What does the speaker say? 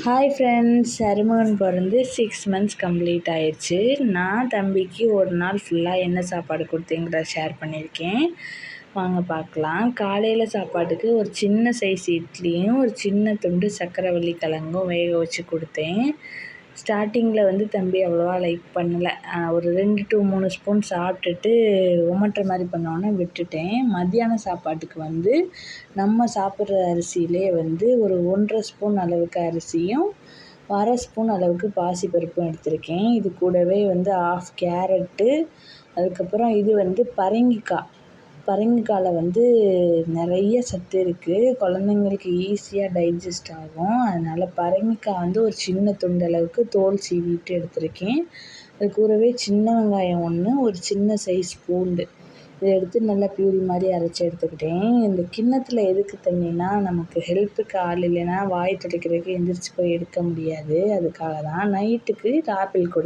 Hi friends அருமகன் பிறந்து six months complete ஆயிடுச்சு. நான் தம்பிக்கு ஒரு நாள் ஃபுல்லாக என்ன சாப்பாடு கொடுத்தேங்கிறத ஷேர் பண்ணியிருக்கேன். வாங்க பார்க்கலாம். காலையில் சாப்பாட்டுக்கு ஒரு சின்ன சைஸ் இட்லியும் ஒரு சின்ன துண்டு சக்கரவள்ளி கிழங்கும் வேக வச்சு கொடுத்தேன். ஸ்டார்டிங்கில் வந்து தம்பி அவ்வளோவா லைக் பண்ணலை. ஒரு ரெண்டு டு மூணு ஸ்பூன் சாப்பிட்டுட்டு உமட்டுற மாதிரி பண்ணோன்னே விட்டுட்டேன். மத்தியானம் சாப்பாட்டுக்கு வந்து நம்ம சாப்பிட்ற அரிசியிலே வந்து ஒரு ஒன்றரை ஸ்பூன் அளவுக்கு அரிசியும் அரை ஸ்பூன் அளவுக்கு பாசிப்பருப்பும் எடுத்திருக்கேன். இது கூடவே வந்து ஆஃப் கேரட்டு அதுக்கப்புறம் இது வந்து பரங்கிக்காய். பரங்கிக்காயில் வந்து நிறைய சத்து இருக்குது குழந்தைங்களுக்கு ஈஸியாக டைஜஸ்ட் ஆகும். அதனால் பரங்கிக்காய் வந்து ஒரு சின்ன துண்டளவுக்கு தோல் சீவிட்டு எடுத்திருக்கேன். அது கூடவே சின்ன வெங்காயம் ஒன்று ஒரு சின்ன சைஸ் பூண்டு. இதை எடுத்து நல்லா பியூரி மாதிரி அரைச்சி எடுத்துக்கிட்டேன். இந்த கிண்ணத்தில் எதுக்கு தண்ணினா நமக்கு ஹெல்ப்புக்கு ஆள் இல்லைன்னா வாய் துடைக்கிறதுக்கு எந்திரிச்சு போய் எடுக்க முடியாது. அதுக்காக தான் நைட்டுக்கு ஆப்பிள் கொடு